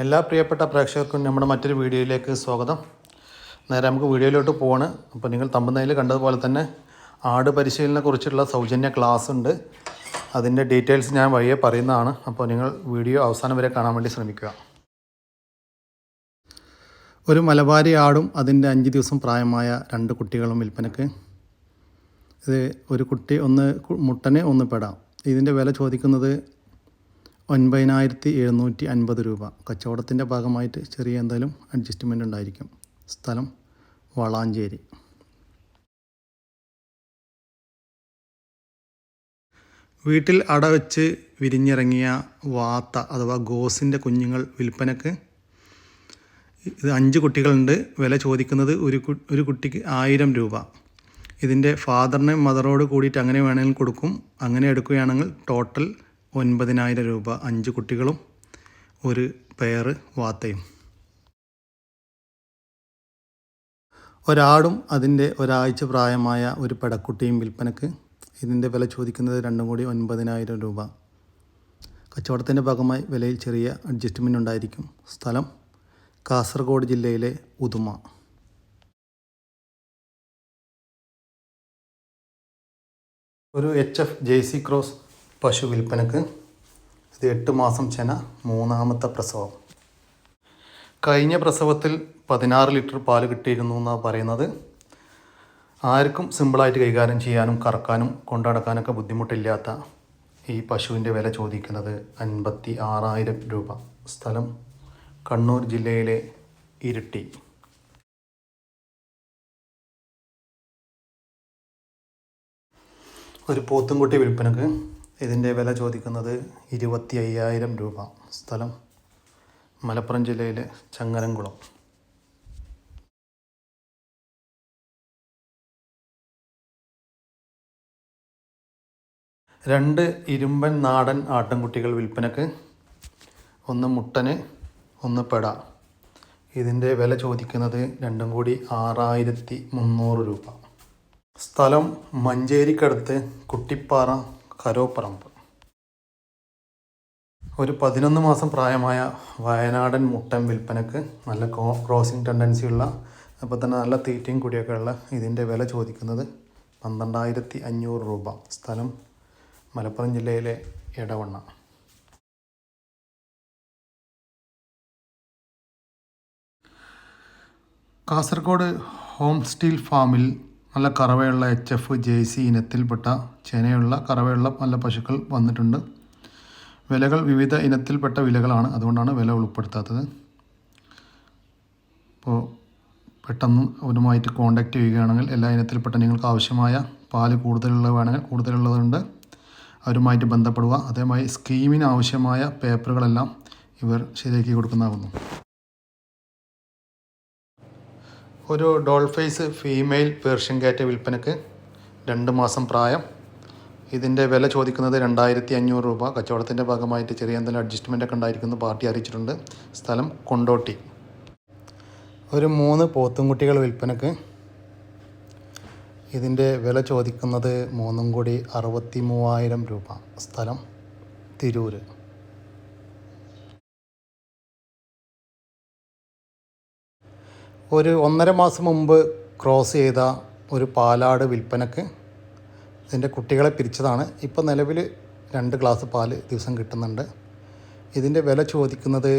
എല്ലാ പ്രിയപ്പെട്ട പ്രേക്ഷകർക്കും നമ്മുടെ മറ്റൊരു വീഡിയോയിലേക്ക് സ്വാഗതം. നേരെ നമുക്ക് വീഡിയോയിലോട്ട് പോവാണ്. അപ്പോൾ നിങ്ങൾ തമ്പുന്നതിൽ കണ്ടതുപോലെ തന്നെ ആട് പരിശീലനത്തെക്കുറിച്ചുള്ള സൗജന്യ ക്ലാസ് ഉണ്ട്. അതിന്റെ ഡീറ്റെയിൽസ് ഞാൻ വഴിയെ പറയുന്നതാണ്. അപ്പോൾ നിങ്ങൾ വീഡിയോ അവസാനം വരെ കാണാൻ വേണ്ടി ശ്രമിക്കുക. ഒരു മലബാരി ആടും അതിന്റെ അഞ്ച് ദിവസം പ്രായമായ രണ്ട് കുട്ടികളും വിൽപ്പനക്ക് ഇത് ഒരു കുട്ടി ഒന്ന് മുട്ടനെ ഒന്ന് പെടാം. ഇതിന്റെ വില ചോദിക്കുന്നത് ഒൻപതിനായിരത്തി എഴുന്നൂറ്റി അൻപത് രൂപ. കച്ചവടത്തിന്റെ ഭാഗമായിട്ട് ചെറിയ എന്തായാലും അഡ്ജസ്റ്റ്മെന്റ് ഉണ്ടായിരിക്കും. സ്ഥലം വളാഞ്ചേരി. വീട്ടിൽ അടവെച്ച് വിരിഞ്ഞിറങ്ങിയ വാത്ത അഥവാ ഗോസിന്റെ കുഞ്ഞുങ്ങൾ വിൽപ്പനക്ക് ഇത് അഞ്ച് കുട്ടികളുണ്ട്. വില ചോദിക്കുന്നത് ഒരു ഒരു കുട്ടിക്ക് ആയിരം രൂപ. ഇതിന്റെ ഫാദറിന് മദറോട് കൂടിയിട്ട് അങ്ങനെ വേണമെങ്കിൽ കൊടുക്കും. അങ്ങനെ എടുക്കുകയാണെങ്കിൽ ടോട്ടൽ ഒൻപതിനായിരം രൂപ അഞ്ച് കുട്ടികളും ഒരു പെയർ വാത്തയും. ഒരാടും അതിന്റെ ഒരാഴ്ച പ്രായമായ ഒരു പെടക്കുട്ടിയും വിൽപ്പനക്ക് ഇതിന്റെ വില ചോദിക്കുന്നത് രണ്ടും കൂടി ഒൻപതിനായിരം രൂപ. കച്ചവടത്തിന്റെ ഭാഗമായി വിലയിൽ ചെറിയ അഡ്ജസ്റ്റ്മെന്റ് ഉണ്ടായിരിക്കും. സ്ഥലം കാസർഗോഡ് ജില്ലയിലെ ഉദുമ. ഒരു H F J C cross പശു വിൽപ്പനക്ക് ഇത് എട്ട് മാസം ചെന മൂന്നാമത്തെ പ്രസവം. കഴിഞ്ഞ പ്രസവത്തിൽ പതിനാറ് ലിറ്റർ പാൽ കിട്ടിയിരുന്നു എന്നാണ് പറയുന്നത്. ആർക്കും സിമ്പിളായിട്ട് കൈകാര്യം ചെയ്യാനും കറക്കാനും കൊണ്ടുനടക്കാനൊക്കെ ബുദ്ധിമുട്ടില്ലാത്ത ഈ പശുവിന്റെ വില ചോദിക്കുന്നത് അൻപത്തി ആറായിരം രൂപ. സ്ഥലം കണ്ണൂർ ജില്ലയിലെ ഇരിട്ടി. ഒരു പോത്തുംകുട്ടി വിൽപ്പനക്ക് ഇതിന്റെ വില ചോദിക്കുന്നത് ഇരുപത്തി അയ്യായിരം രൂപ. സ്ഥലം മലപ്പുറം ജില്ലയിലെ ചങ്ങരംകുളം. രണ്ട് ഇരുമ്പൻ നാടൻ ആട്ടിൻകുട്ടികൾ വിൽപ്പനക്ക് ഒന്ന് മുട്ടന് ഒന്ന് പെട. ഇതിന്റെ വില ചോദിക്കുന്നത് രണ്ടും കൂടി ആറായിരത്തി മുന്നൂറ് രൂപ. സ്ഥലം മഞ്ചേരിക്കടുത്ത് കുട്ടിപ്പാറ കരോപ്പറമ്പ്. ഒരു പതിനൊന്ന് മാസം പ്രായമായ വയനാടൻ മുട്ടൻ വിൽപ്പനക്ക് നല്ല ക്രോസിംഗ് ടെൻഡൻസിയുള്ള അപ്പോൾ തന്നെ നല്ല തീറ്റയും കൂടിയൊക്കെ ഉള്ള ഇതിന്റെ വില ചോദിക്കുന്നത് പന്ത്രണ്ടായിരത്തി അഞ്ഞൂറ് രൂപ. സ്ഥലം മലപ്പുറം ജില്ലയിലെ എടവണ്ണ. കാസർഗോഡ് ഹോം സ്റ്റീൽ ഫാമിൽ നല്ല കറവയുള്ള എച്ച് എഫ് ജെ സി ഇനത്തിൽപ്പെട്ട ചെനയുള്ള കറവയുള്ള നല്ല പശുക്കൾ വന്നിട്ടുണ്ട്. വിലകൾ വിവിധ ഇനത്തിൽപ്പെട്ട വിലകളാണ്. അതുകൊണ്ടാണ് വില ഉൾപ്പെടുത്താത്തത് അപ്പോൾ പെട്ടെന്ന് അവരുമായിട്ട് കോണ്ടാക്ട് ചെയ്യുകയാണെങ്കിൽ എല്ലാ ഇനത്തിൽപ്പെട്ട നിങ്ങൾക്ക് ആവശ്യമായ പാൽ കൂടുതലുള്ളത് വേണമെങ്കിൽ കൂടുതലുള്ളതുണ്ട്. അവരുമായിട്ട് ബന്ധപ്പെടുക. അതേമായി സ്കീമിന് ആവശ്യമായ പേപ്പറുകളെല്ലാം ഇവർ ശരിയാക്കി കൊടുക്കുന്നതാകുന്നു. ഒരു ഡോൾ ഫേസ് ഫീമെയിൽ പേർഷ്യൻ കാറ്റ് വിൽപ്പനക്ക് രണ്ട് മാസം പ്രായം. ഇതിന്റെ വില ചോദിക്കുന്നത് രണ്ടായിരത്തി അഞ്ഞൂറ് രൂപ. കച്ചവടത്തിന്റെ ഭാഗമായിട്ട് ചെറിയ എന്തെങ്കിലും അഡ്ജസ്റ്റ്മെന്റ് ഒക്കെ ഉണ്ടായിരിക്കുന്നു പാർട്ടി അറിയിച്ചിട്ടുണ്ട്. സ്ഥലം കൊണ്ടോട്ടി. ഒരു മൂന്ന് പോത്തും കുട്ടികൾ വിൽപ്പനക്ക്. ഇതിന്റെ വില ചോദിക്കുന്നത് മൂന്നും കൂടി അറുപത്തി മൂവായിരം രൂപ. സ്ഥലം തിരൂര്. ഒരു ഒന്നര മാസം മുമ്പ് ക്രോസ് ചെയ്ത ഒരു പാലാട് വിൽപ്പനക്ക് ഇതിന്റെ കുട്ടികളെ പിരിച്ചതാണ്. ഇപ്പോൾ നിലവിൽ രണ്ട് ഗ്ലാസ് പാൽ ദിവസം കിട്ടുന്നുണ്ട്. ഇതിന്റെ വില ചോദിക്കുന്നത്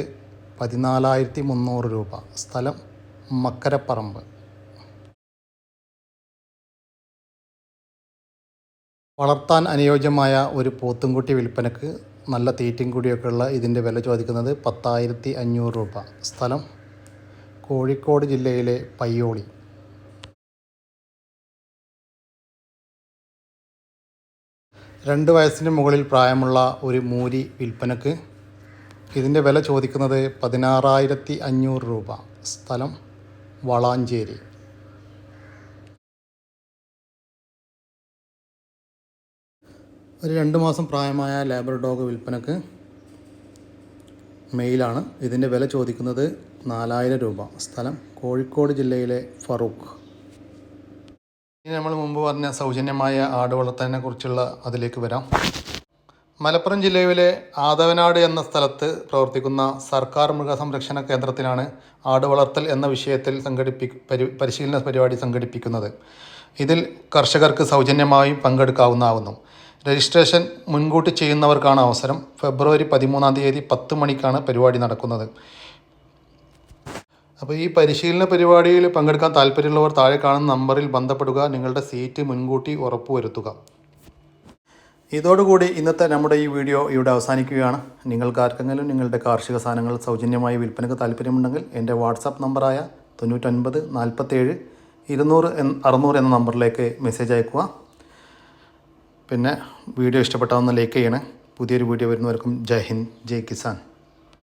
പതിനാലായിരത്തി മുന്നൂറ് രൂപ. സ്ഥലം മക്കരപ്പറമ്പ്. വളർത്താൻ അനുയോജ്യമായ ഒരു പോത്തുംകുട്ടി വിൽപ്പനക്ക് നല്ല തീറ്റയും കൂടിയൊക്കെയുള്ള ഇതിന്റെ വില ചോദിക്കുന്നത് പത്തായിരത്തി അഞ്ഞൂറ് രൂപ. സ്ഥലം കോഴിക്കോട് ജില്ലയിലെ പയ്യോളി. രണ്ട് വയസ്സിന് മുകളിൽ പ്രായമുള്ള ഒരു മൂരി വിൽപ്പനക്ക് ഇതിന്റെ വില ചോദിക്കുന്നത് പതിനാറായിരത്തി അഞ്ഞൂറ് രൂപ. സ്ഥലം വളാഞ്ചേരി. ഒരു രണ്ട് മാസം പ്രായമായ ലേബർ ഡോഗ് വിൽപ്പനക്ക് മെയിലാണ് ഇതിന്റെ വില ചോദിക്കുന്നത് നാലായിരം രൂപ. സ്ഥലം കോഴിക്കോട് ജില്ലയിലെ ഫറൂഖ്. ഇനി നമ്മൾ മുമ്പ് പറഞ്ഞ സൗജന്യമായ ആട് വളർത്തലിനെ കുറിച്ചുള്ള അതിലേക്ക് വരാം. മലപ്പുറം ജില്ലയിലെ ആദവനാട് എന്ന സ്ഥലത്ത് പ്രവർത്തിക്കുന്ന സർക്കാർ മൃഗസംരക്ഷണ കേന്ദ്രത്തിലാണ് ആട് വളർത്തൽ എന്ന വിഷയത്തിൽ സംഘടിപ്പി പരി പരിശീലന പരിപാടി സംഘടിപ്പിക്കുന്നത്. ഇതിൽ കർഷകർക്ക് സൗജന്യമായും പങ്കെടുക്കാവുന്നതാവുന്നു. രജിസ്ട്രേഷൻ മുൻകൂട്ടി ചെയ്യുന്നവർക്കാണ് അവസരം. ഫെബ്രുവരി പതിമൂന്നാം തീയതി പത്ത് മണിക്കാണ് പരിപാടി നടക്കുന്നത്. അപ്പോൾ ഈ പരിശീലന പരിപാടിയിൽ പങ്കെടുക്കാൻ താല്പര്യമുള്ളവർ താഴെ കാണുന്ന നമ്പറിൽ ബന്ധപ്പെടുക നിങ്ങളുടെ സീറ്റ് മുൻകൂട്ടി ഉറപ്പുവരുത്തുക. ഇതോടുകൂടി ഇന്നത്തെ നമ്മുടെ ഈ വീഡിയോ ഇവിടെ അവസാനിക്കുകയാണ്. നിങ്ങൾക്ക് ആർക്കെങ്കിലും നിങ്ങളുടെ കാർഷിക സാധനങ്ങൾ സൗജന്യമായി വിൽപ്പനയ്ക്ക് താല്പര്യമുണ്ടെങ്കിൽ എന്റെ വാട്സാപ്പ് നമ്പറായ തൊണ്ണൂറ്റൊൻപത് നാൽപ്പത്തേഴ് ഇരുന്നൂറ് അറുന്നൂറ് എന്ന നമ്പറിലേക്ക് മെസ്സേജ് അയക്കുക പിന്നെ വീഡിയോ ഇഷ്ടപ്പെട്ടാവുന്ന ലൈക്ക് ചെയ്യണേ. പുതിയൊരു വീഡിയോ വരുന്നവർക്കും ജയ് ഹിന്ദ് ജയ് കിസാൻ.